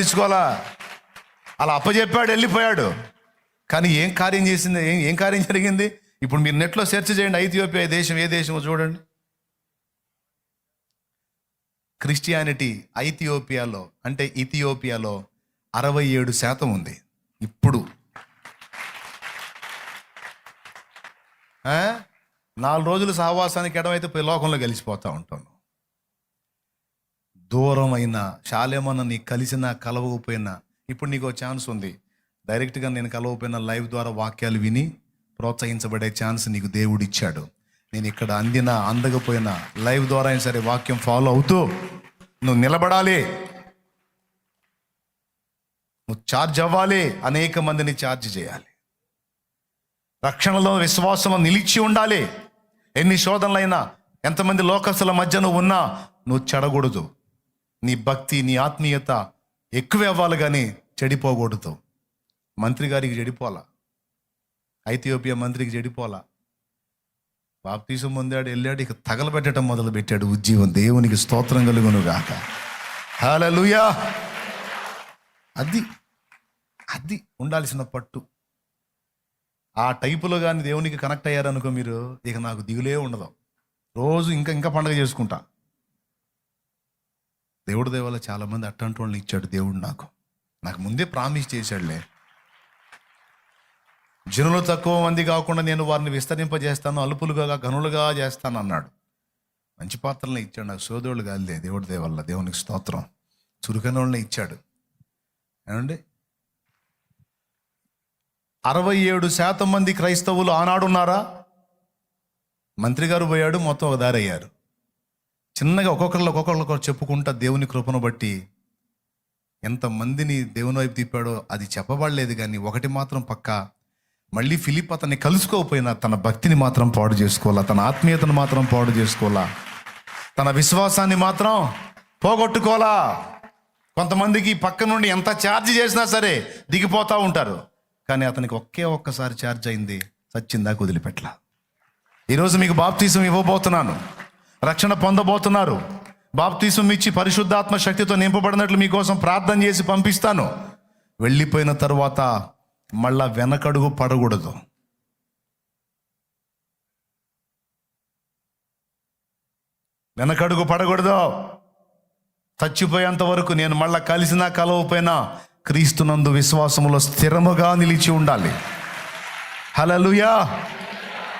పట్టించుకోవాలా? అలా అప్పచెప్పాడు వెళ్ళిపోయాడు. కానీ ఏం కార్యం చేసింది? ఏం ఏం కార్యం జరిగింది? ఇప్పుడు మీరు నెట్లో సెర్చ్ చేయండి ఐథియోపియా దేశం ఏ దేశమో చూడండి. క్రిస్టియానిటీ ఐథియోపియాలో అంటే ఇథియోపియాలో అరవై ఏడు శాతం ఉంది. ఇప్పుడు. ఆ? నాలుగు రోజులు సహవాసానికి ఎడమైతే పోయి లోకంలో కలిసిపోతూ ఉంటాను దూరమైనా శాలేమన్న నీ కలిసినా కలవకపోయినా ఇప్పుడు నీకు ఛాన్స్ ఉంది. డైరెక్ట్గా నేను కలవకపోయినా లైవ్ ద్వారా వాక్యాలు విని ప్రోత్సహించబడే ఛాన్స్ నీకు దేవుడు ఇచ్చాడు నేను ఇక్కడ అందిన అందకపోయినా లైవ్ ద్వారా అయినా సరే వాక్యం ఫాలో అవుతూ నువ్వు నిలబడాలి. నువ్వు ఛార్జ్ అవ్వాలి. అనేక మందిని ఛార్జ్ చేయాలి. రక్షణలో విశ్వాసంలో నిలిచి ఉండాలి. ఎన్ని శోధనలైనా ఎంతమంది లోకస్తుల మధ్య నువ్వు ఉన్నా నువ్వు చెడకూడదు నీ భక్తి నీ ఆత్మీయత ఎక్కువ అవ్వాలి కానీ చెడిపోకూడదు. మంత్రి గారికి చెడిపోలా ఐథియోపియా మంత్రికి చెడిపోలా బాప్తీసం పొందాడు వెళ్ళాడు ఇక తగలబెట్టడం మొదలు పెట్టాడు ఉజ్జీవం. దేవునికి స్తోత్రం కలుగును గాక హల్లెలూయా! అది అది ఉండాల్సిన పట్టు. ఆ టైపులో కానీ దేవునికి కనెక్ట్ అయ్యారనుకో మీరు ఇక నాకు దిగులే ఉండదు. రోజు ఇంకా ఇంకా పండగ చేసుకుంటా. దేవుడి దేవాల చాలామంది అట్టంటి వాళ్ళని ఇచ్చాడు దేవుడు నాకు. నాకు ముందే ప్రామిస్ చేశాడులే. జనులు తక్కువ మంది కాకుండా నేను వారిని విస్తరింపజేస్తాను అలుపులుగా గనులుగా చేస్తాను అన్నాడు మంచి పాత్రలను ఇచ్చాడు నాకు సోదరుడు కాదులే దేవుడి దేవల్ల దేవునికి స్తోత్రం. చురుకైన వాళ్ళని ఇచ్చాడు. ఏమండి? అరవై ఏడు శాతం మంది క్రైస్తవులు ఆనాడున్నారా? మంత్రి గారు పోయాడు మొత్తం ఒక దారి అయ్యారు. చిన్నగా ఒక్కొక్కళ్ళు ఒక్కొక్కళ్ళు చెప్పుకుంటా దేవుని కృపను బట్టి ఎంతమందిని దేవుని వైపు తిప్పాడో అది చెప్పబడలేదు కానీ ఒకటి మాత్రం పక్క మళ్ళీ ఫిలిప్ అతన్ని కలుసుకోకపోయినా తన భక్తిని మాత్రం పాడు చేసుకోవాలా తన ఆత్మీయతను మాత్రం పాడు చేసుకోవాలా తన విశ్వాసాన్ని మాత్రం పోగొట్టుకోవాలా? కొంతమందికి పక్క నుండి ఎంత ఛార్జ్ చేసినా సరే దిగిపోతూ ఉంటారు. కానీ అతనికి ఒకే ఒక్కసారి ఛార్జ్ అయింది సచ్చిందాక వదిలిపెట్టలా ఈరోజు మీకు బాప్తీసం ఇవ్వబోతున్నాను. రక్షణ పొందబోతున్నారు. బాప్తీసం ఇచ్చి పరిశుద్ధాత్మ శక్తితో నింపబడినట్లు మీకోసం ప్రార్థన చేసి పంపిస్తాను. వెళ్ళిపోయిన తర్వాత మళ్ళా వెనకడుగు పడకూడదు. వెనకడుగు పడకూడదు. చచ్చిపోయేంత వరకు నేను మళ్ళా కలిసినా కలవపోయినా క్రీస్తునందు విశ్వాసములో స్థిరముగా నిలిచి ఉండాలి. హలలుయా